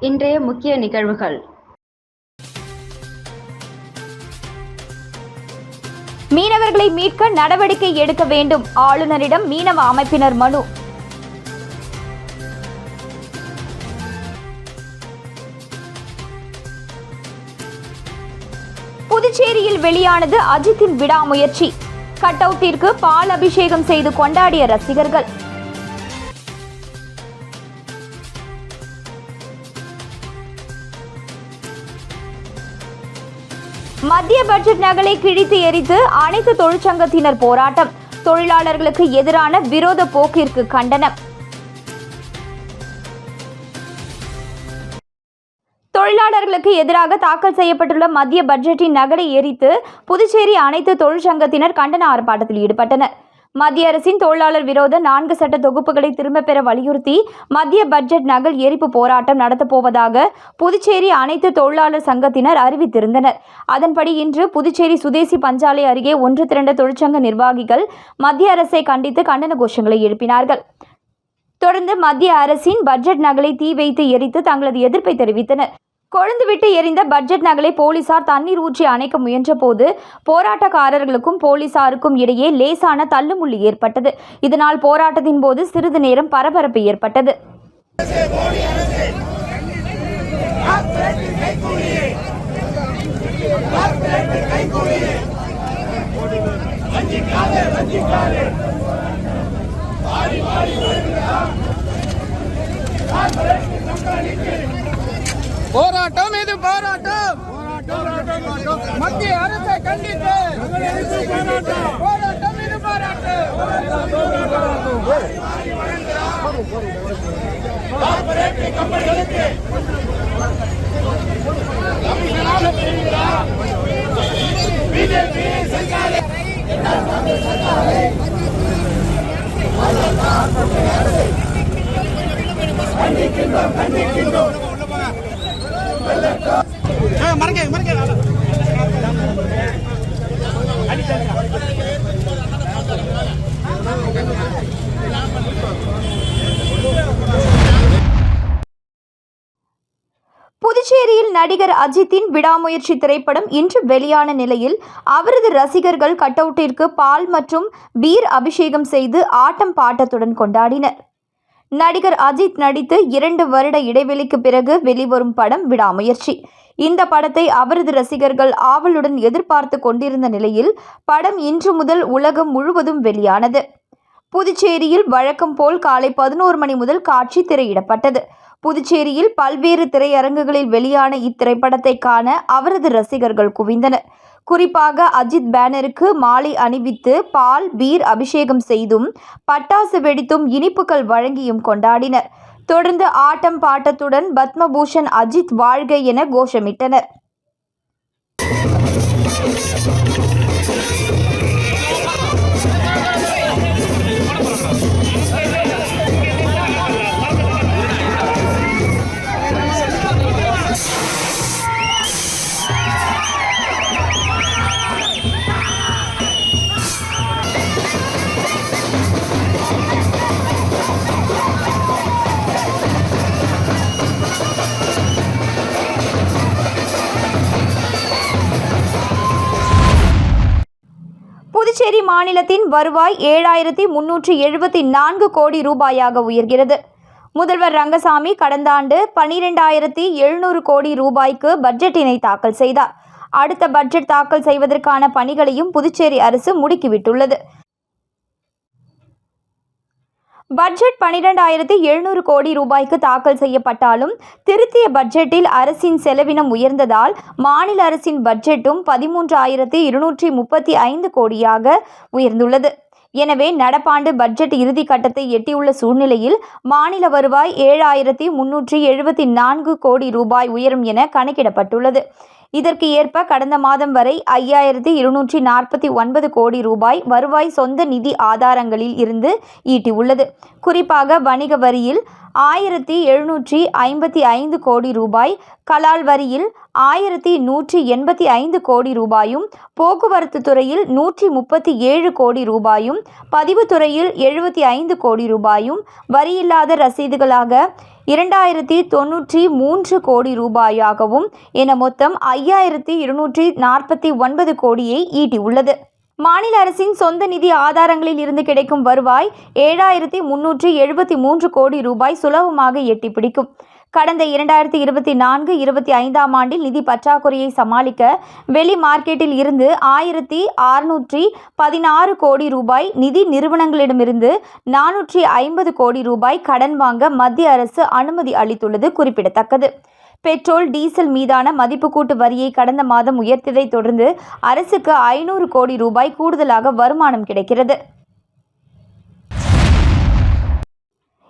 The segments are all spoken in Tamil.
இன்றைய முக்கிய நிகழ்வுகள். மீனவர்களை மீட்க நடவடிக்கை எடுக்க வேண்டும் ஆளுநரிடம் மீனவ அமைப்பினர் மனு. புதுச்சேரியில் வெளியானது அஜித்தின் விடாமுயற்சி. கட்டவுட்டிற்கு பால் அபிஷேகம் செய்து கொண்டாடிய ரசிகர்கள். மத்திய பட்ஜெட் நகலை கிழித்து எரித்து அனைத்து தொழிற்சங்கத்தினர் போராட்டம். தொழிலாளர்களுக்கு எதிரான விரோத போக்கிற்கு கண்டனம். தொழிலாளர்களுக்கு எதிராக தாக்கல் செய்யப்பட்டுள்ள மத்திய பட்ஜெட்டின் நகலை எரித்து புதுச்சேரி அனைத்து தொழிற்சங்கத்தினர் கண்டன ஆர்ப்பாட்டத்தில் ஈடுபட்டனர். மத்திய அரசின் தொழிலாளர் விரோத நான்கு சட்ட தொகுப்புகளை திரும்பப் பெற வலியுறுத்தி மத்திய பட்ஜெட் நகல் எரிப்பு போராட்டம் நடத்தப் போவதாக புதுச்சேரி அனைத்து தொழிலாளர் சங்கத்தினர் அறிவித்திருந்தனர். அதன்படி இன்று புதுச்சேரி சுதேசி பஞ்சாலை அருகே ஒன்று திரண்ட தொழிற்சங்க நிர்வாகிகள் மத்திய அரசை கண்டித்து கண்டன கோஷங்களை எழுப்பினார்கள். தொடர்ந்து மத்திய அரசின் பட்ஜெட் நகலை தீ வைத்து எரித்து தங்களது எதிர்ப்பை தெரிவித்தனர். கொழுந்துவிட்டு எரிந்த பட்ஜெட் நகலை போலீசார் தண்ணீர் ஊற்றி அணைக்க முயன்றபோது போராட்டக்காரர்களுக்கும் போலீசாருக்கும் இடையே லேசான தள்ளுமுள்ளு ஏற்பட்டது. இதனால் போராட்டத்தின் போது சிறிது நேரம் பரபரப்பு ஏற்பட்டது. போராட்டம் இது போராட்டம். மத்திய அரசை கண்டித்து போராட்டம் இது போராட்டம். கண்டிக்கின்றோம் கண்டிக்கின்றோம். புதுச்சேரியில் நடிகர் அஜித்தின் விடாமுயற்சி திரைப்படம் இன்று வெளியான நிலையில் அவரது ரசிகர்கள் கட்டவுட்டிற்கு பால் மற்றும் பீர் அபிஷேகம் செய்து ஆட்டம் பாட்டத்துடன் கொண்டாடினர். நடிகர் அஜித் நடித்து இரண்டு வருட இடைவெளிக்கு பிறகு வெளிவரும் படம் விடாமுயற்சி. இந்த படத்தை அவரது ரசிகர்கள் ஆவலுடன் எதிர்பார்த்து கொண்டிருந்த நிலையில் படம் இன்று முதல் உலகம் முழுவதும் வெளியானது. புதுச்சேரியில் வழக்கம் போல் காலை பதினோரு மணி முதல் காட்சி திரையிடப்பட்டது. புதுச்சேரியில் பல்வேறு திரையரங்குகளில் வெளியான இத்திரைப்படத்தை காண அவரது ரசிகர்கள் குவிந்தனர். குறிப்பாக அஜித் பேனருக்கு மாலை அணிவித்து பால் பீர் அபிஷேகம் செய்தும் பட்டாசு வெடித்தும் இனிப்புகள் வழங்கியும் கொண்டாடினர். தொடர்ந்து ஆட்டம் பாட்டத்துடன் பத்மபூஷன் அஜித் வாழ்க என கோஷமிட்டனர். மாநிலத்தின் வருவாய் ஏழாயிரத்தி முன்னூற்றி எழுபத்தி நான்கு கோடி ரூபாயாக உயர்கிறது. முதல்வர் ரங்கசாமி கடந்த ஆண்டு பன்னிரெண்டாயிரத்தி எழுநூறு கோடி ரூபாய்க்கு பட்ஜெட்டினை தாக்கல் செய்தார். அடுத்த பட்ஜெட் தாக்கல் செய்வதற்கான பணிகளையும் புதுச்சேரி அரசு முடுக்கிவிட்டுள்ளது. பட்ஜெட் பனிரெண்டாயிரத்தி எழுநூறு கோடி ரூபாய்க்கு தாக்கல் செய்யப்பட்டாலும் திருத்திய பட்ஜெட்டில் அரசின் செலவினம் உயர்ந்ததால் மாநில அரசின் பட்ஜெட்டும் பதிமூன்றாயிரத்தி இருநூற்றி முப்பத்தி ஐந்து கோடியாக உயர்ந்துள்ளது. எனவே நடப்பாண்டு பட்ஜெட் இறுதி கட்டத்தை எட்டியுள்ள சூழ்நிலையில் மாநில வருவாய் ஏழாயிரத்தி முன்னூற்றி எழுபத்தி நான்கு கோடி ரூபாய் உயரும் என கணக்கிடப்பட்டுள்ளது. இதற்கு ஏற்ப கடந்த மாதம் வரை ஐயாயிரத்தி இருநூற்றி நாற்பத்தி ஒன்பது கோடி ரூபாய் வருவாய் சொந்த நிதி ஆதாரங்களில் இருந்து ஈட்டியுள்ளது. குறிப்பாக வணிக வரியில் ஆயிரத்தி எழுநூற்றி ஐம்பத்தி ஐந்து கோடி ரூபாய். கலால் வரியில் ஆயிரத்தி நூற்றி எண்பத்தி ஐந்து கோடி ரூபாயும் போக்குவரத்து துறையில் நூற்றி முப்பத்தி ஏழு கோடி ரூபாயும் பதிவுத்துறையில் எழுபத்தி ஐந்து கோடி ரூபாயும் வரியில்லாத ரசீதுகளாக இரண்டாயிரத்தி தொன்னூற்றி மூன்று கோடி ரூபாயாகவும் என மொத்தம் ஐயாயிரத்தி இருநூற்றி நாற்பத்தி ஒன்பது கோடியை ஈட்டியுள்ளது. மாநில அரசின் சொந்த நிதி ஆதாரங்களில் இருந்து கிடைக்கும் வருவாய் ஏழாயிரத்தி முன்னூற்றி எழுபத்தி மூன்று கோடி ரூபாய் சுலபமாக எட்டி பிடிக்கும். கடந்த இரண்டாயிரத்தி இருபத்தி நான்கு இருபத்தி ஐந்தாம் ஆண்டில் நிதி பற்றாக்குறையை சமாளிக்க வெளி மார்க்கெட்டில் இருந்து ஆயிரத்தி அறுநூற்றி பதினாறு கோடி ரூபாய் நிதி நிறுவனங்களிடமிருந்து நானூற்றி ஐம்பது கோடி ரூபாய் கடன் வாங்க மத்திய அரசு அனுமதி அளித்துள்ளது குறிப்பிடத்தக்கது. பெட்ரோல் டீசல் மீதான மதிப்பு கூட்டு வரியை கடந்த மாதம் உயர்த்தியதைத் தொடர்ந்து அரசுக்கு ஐநூறு கோடி ரூபாய் கூடுதலாக வருமானம் கிடைக்கிறது.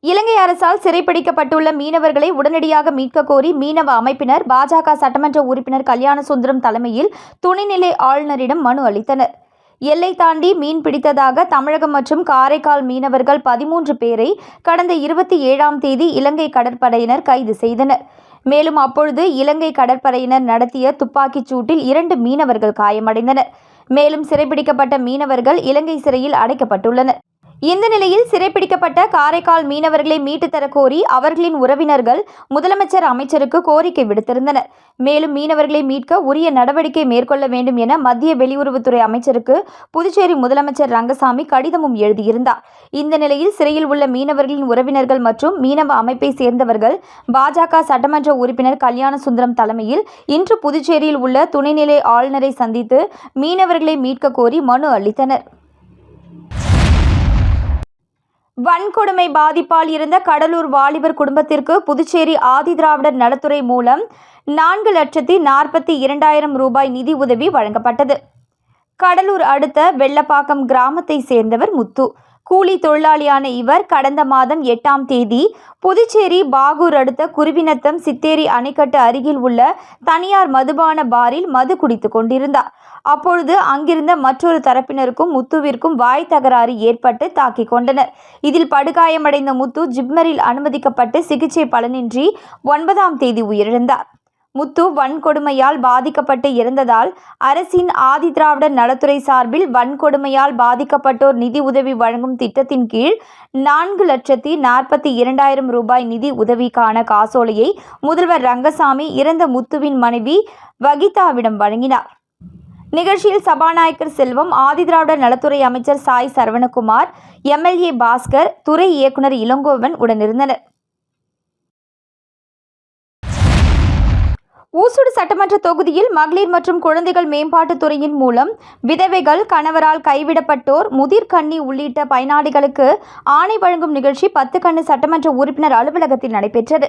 இலங்கை அரசால் சிறைப்பிடிக்கப்பட்டுள்ள மீனவர்களை உடனடியாக மீட்கக் கோரி மீனவ அமைப்பினர் பாஜக சட்டமன்ற உறுப்பினர் கல்யாணசுந்தரம் தலைமையில் துணைநிலை ஆளுநரிடம் மனு அளித்தனர். எல்லை தாண்டி மீன் பிடித்ததாக தமிழகம் மற்றும் காரைக்கால் மீனவர்கள் பதிமூன்று பேரை கடந்த இருபத்தி ஏழாம் தேதி இலங்கை கடற்படையினர் கைது செய்தனர். மேலும் அப்பொழுது இலங்கை கடற்படையினர் நடத்திய துப்பாக்கிச் சூட்டில் இரண்டு மீனவர்கள் காயமடைந்தனர். மேலும் சிறைபிடிக்கப்பட்ட மீனவர்கள் இலங்கை சிறையில் அடைக்கப்பட்டுள்ளனர். இந்த நிலையில் சிறைப்பிடிக்கப்பட்ட காரைக்கால் மீனவர்களை மீட்டுத் தரக் கோரி அவர்களின் உறவினர்கள் முதலமைச்சர் அமைச்சருக்கு கோரிக்கை விடுத்திருந்தனர். மேலும் மீனவர்களை மீட்க உரிய நடவடிக்கை மேற்கொள்ள வேண்டும் என மத்திய வெளியுறவுத்துறை அமைச்சருக்கு புதுச்சேரி முதலமைச்சர் ரங்கசாமி கடிதமும் எழுதியிருந்தார். இந்த நிலையில் சிறையில் உள்ள மீனவர்களின் உறவினர்கள் மற்றும் மீனவ அமைப்பை சேர்ந்தவர்கள் பாஜக சட்டமன்ற உறுப்பினர் கல்யாண சுந்தரம் தலைமையில் இன்று புதுச்சேரியில் உள்ள துணைநிலை ஆளுநரை சந்தித்து மீனவர்களை மீட்க கோரி மனு அளித்தனர். வன்கொடுமை பாதிப்பால் இருந்த கடலூர் வாலிபர் குடும்பத்திற்கு புதுச்சேரி ஆதிதிராவிடர் நலத்துறை மூலம் நான்கு லட்சத்தி நாற்பத்தி இரண்டாயிரம் ரூபாய் நிதி உதவி வழங்கப்பட்டது. கடலூர் அடுத்த வெள்ளப்பாக்கம் கிராமத்தை சேர்ந்தவர் முத்து. கூலி தொழிலாளியான இவர் கடந்த மாதம் எட்டாம் தேதி புதுச்சேரி பாகூர் அடுத்த குருவினத்தம் சித்தேரி அணைக்கட்டு அருகில் உள்ள தனியார் மதுபான பாரில் மது குடித்து கொண்டிருந்தார். அப்பொழுது அங்கிருந்த மற்றொரு தரப்பினருக்கும் முத்துவிற்கும் வாய் தகராறு ஏற்பட்டு தாக்கிக் கொண்டனர். இதில் படுகாயமடைந்த முத்து ஜிப்மரில் அனுமதிக்கப்பட்டு சிகிச்சை பலனின்றி ஒன்பதாம் தேதி உயிரிழந்தார். முத்து வன்கொடுமையால் பாதிக்கப்பட்டு இருந்ததால் அரசின் ஆதிதிராவிடர் நலத்துறை சார்பில் வன்கொடுமையால் பாதிக்கப்பட்டோர் நிதி உதவி வழங்கும் திட்டத்தின் கீழ் நான்கு லட்சத்தி நாற்பத்தி இரண்டாயிரம் ரூபாய் நிதி உதவிக்கான காசோலையை முதல்வர் ரங்கசாமி இறந்த முத்துவின் மனைவி வகிதாவிடம் வழங்கினார். நிகழ்ச்சியில் சபாநாயகர் செல்வம் ஆதிதிராவிடர் நலத்துறை அமைச்சர் சாய் சரவணகுமார் எம்எல்ஏ பாஸ்கர் துறை இயக்குனர் இளங்கோவன் உடனிருந்தனர். ஊசுடு சட்டமன்ற தொகுதியில் மகளிர் மற்றும் குழந்தைகள் மேம்பாட்டுத் துறையின் மூலம் விதவைகள் கணவரால் கைவிடப்பட்டோர் முதிர்கன்னி உள்ளிட்ட பயனாளிகளுக்கு ஆணை வழங்கும் நிகழ்ச்சி பத்து கண்ணு சட்டமன்ற உறுப்பினர் அலுவலகத்தில் நடைபெற்றது.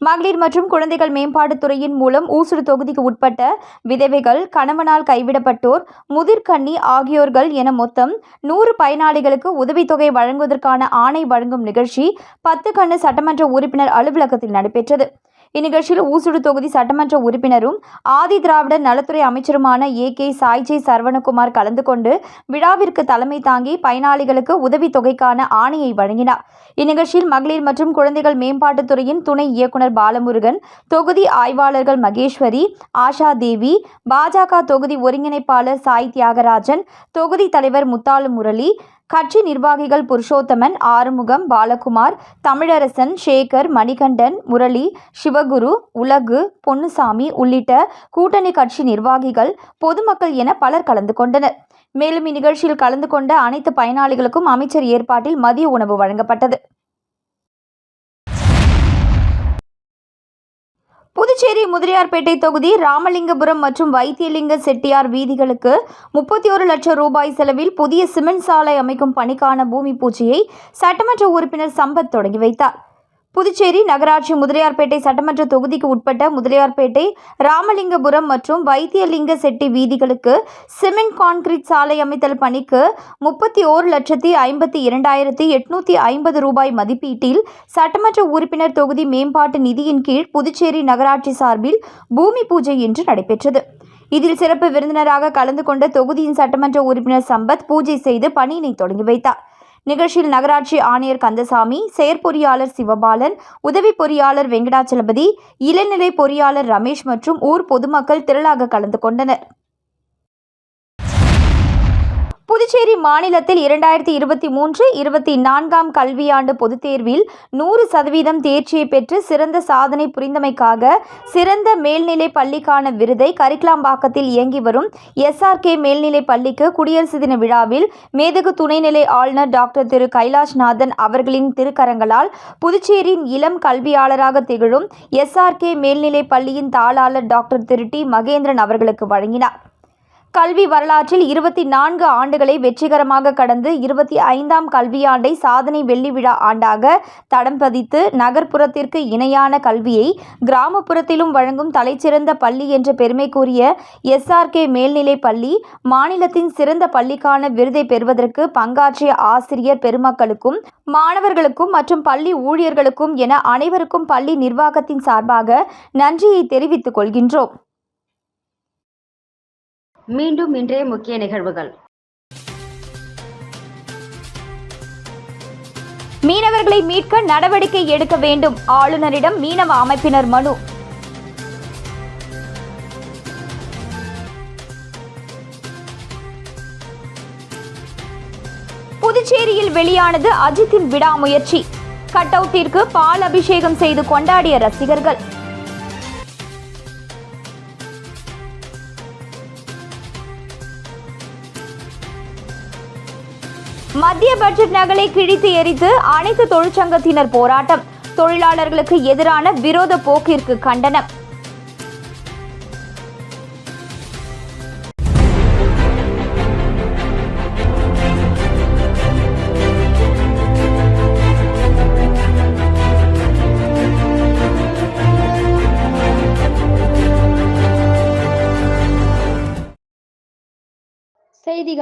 மகளிர் மற்றும் குழந்தைகள் மேம்பாட்டுத் துறையின் மூலம் ஊசுடு தொகுதிக்கு உட்பட்ட விதவைகள் கணவனால் கைவிடப்பட்டோர் முதிர்கன்னி ஆகியோர்கள் என மொத்தம் நூறு பயனாளிகளுக்கு உதவித்தொகை வழங்குவதற்கான ஆணை வழங்கும் நிகழ்ச்சி பத்து கண்ணு சட்டமன்ற உறுப்பினர் அலுவலகத்தில் நடைபெற்றது. இந்நிகழ்ச்சியில் ஊசுடு தொகுதி சட்டமன்ற உறுப்பினரும் ஆதி திராவிடர் நலத்துறை அமைச்சருமான ஏ. கே. சாய்ஜே சரவணகுமார் கலந்து கொண்டு விழாவிற்கு தலைமை தாங்கி பயனாளிகளுக்கு உதவித்தொகைக்கான ஆணையை வழங்கினார். இந்நிகழ்ச்சியில் மகளிர் மற்றும் குழந்தைகள் மேம்பாட்டுத்துறையின் துணை இயக்குனர் பாலமுருகன் தொகுதி ஆய்வாளர்கள் மகேஸ்வரி ஆஷா தேவி பாஜக தொகுதி ஒருங்கிணைப்பாளர் சாய் தியாகராஜன் தொகுதி தலைவர் முத்தாலு முரளி கட்சி நிர்வாகிகள் புருஷோத்தமன் ஆறுமுகம் பாலகுமார் தமிழரசன் சேகர் மணிகண்டன் முரளி சிவகுரு உலகு பொன்னுசாமி உள்ளிட்ட கூட்டணி கட்சி நிர்வாகிகள் பொதுமக்கள் என பலர் கலந்து கொண்டனர். மேலும் இந்நிகழ்ச்சியில் கலந்து கொண்ட அனைத்து பயனாளிகளுக்கும் அமைச்சர் ஏற்பாட்டில் மதிய உணவு வழங்கப்பட்டது. புதுச்சேரி முதலியார்பேட்டை தொகுதி ராமலிங்கபுரம் மற்றும் வைத்தியலிங்க செட்டியார் வீதிகளுக்கு முப்பத்தி ஒரு லட்சம் ரூபாய் செலவில் புதிய சிமெண்ட் சாலை அமைக்கும் பணிக்கான பூமி பூஜையை சட்டமன்ற உறுப்பினர் சம்பத் தொடங்கி வைத்தார். புதுச்சேரி நகராட்சி முதலியார்பேட்டை சட்டமன்ற தொகுதிக்கு உட்பட்ட முதலியார்பேட்டை ராமலிங்கபுரம் மற்றும் வைத்தியலிங்க செட்டி வீதிகளுக்கு சிமெண்ட் கான்கிரீட் சாலை அமைத்தல் பணிக்கு முப்பத்தி ஓரு லட்சத்தி ஐம்பத்தி இரண்டாயிரத்தி எட்நூத்தி ஐம்பது ரூபாய் மதிப்பீட்டில் சட்டமன்ற உறுப்பினர் தொகுதி மேம்பாட்டு நிதியின் கீழ் புதுச்சேரி நகராட்சி சார்பில் பூமி பூஜை இன்று நடைபெற்றது. இதில் சிறப்பு விருந்தினராக கலந்து கொண்ட தொகுதியின் சட்டமன்ற உறுப்பினர் சம்பத் பூஜை செய்து பணியினை தொடங்கி வைத்தார். நிகழ்ச்சியில் நகராட்சி ஆணையர் கந்தசாமி செயற்பொறியாளர் சிவபாலன் உதவி பொறியாளர் வெங்கடாச்சலபதி இளநிலை பொறியாளர் ரமேஷ் மற்றும் ஊர் பொதுமக்கள் திரளாக கலந்து கொண்டனர். புதுச்சேரி மாநிலத்தில் இரண்டாயிரத்தி இருபத்தி மூன்று இருபத்தி நான்காம் கல்வியாண்டு பொதுத் தேர்வில் நூறு சதவீதம் தேர்ச்சியை பெற்று சிறந்த சாதனை புரிந்தமைக்காக சிறந்த மேல்நிலை பள்ளிக்கான விருதை கரிக்கலாம்பாக்கத்தில் இயங்கி வரும் எஸ்ஆர்கே மேல்நிலை பள்ளிக்கு குடியரசு தின விழாவில் மேதகு துணைநிலை ஆளுநர் டாக்டர் திரு கைலாஷ்நாதன் அவர்களின் திருக்கரங்களால் புதுச்சேரியின் இளம் கல்வியாளராக திகழும் எஸ்ஆர்கே மேல்நிலை பள்ளியின் தாளாளர் டாக்டர் திரு டி மகேந்திரன் அவர்களுக்கு வழங்கினார். கல்வி வரலாற்றில் இருபத்தி நான்கு ஆண்டுகளை வெற்றிகரமாக கடந்து இருபத்தி ஐந்தாம் கல்வியாண்டை சாதனை வெள்ளி விழா ஆண்டாக தடம் பதித்து நகர்ப்புறத்திற்கு இணையான கல்வியை கிராமப்புறத்திலும் வழங்கும் தலைச்சிறந்த பள்ளி என்ற பெருமைக்குரிய எஸ்ஆர்கே மேல்நிலைப் பள்ளி மாநிலத்தின் சிறந்த பள்ளிக்கான விருதை பெறுவதற்கு பங்காற்றிய ஆசிரியர் பெருமக்களுக்கும் மாணவர்களுக்கும் மற்றும் பள்ளி ஊழியர்களுக்கும் என அனைவருக்கும் பள்ளி நிர்வாகத்தின் சார்பாக நன்றியை தெரிவித்துக் கொள்கின்றோம். மீண்டும் இன்றைய முக்கிய நிகழ்வுகள். மீனவர்களை மீட்க நடவடிக்கை எடுக்க வேண்டும் ஆளுநரிடம் மீனவ அமைப்பினர் மனு. புதுச்சேரியில் வெளியானது அஜித்தின் விடாமுயற்சி. கட்டவுட்டிற்கு பால் அபிஷேகம் செய்து கொண்டாடிய ரசிகர்கள். மத்திய பட்ஜெட் நகலை கிழித்து எரித்து அனைத்து தொழிற்சங்கத்தினர் போராட்டம். தொழிலாளர்களுக்கு எதிரான விரோத போக்கிற்கு கண்டனம்.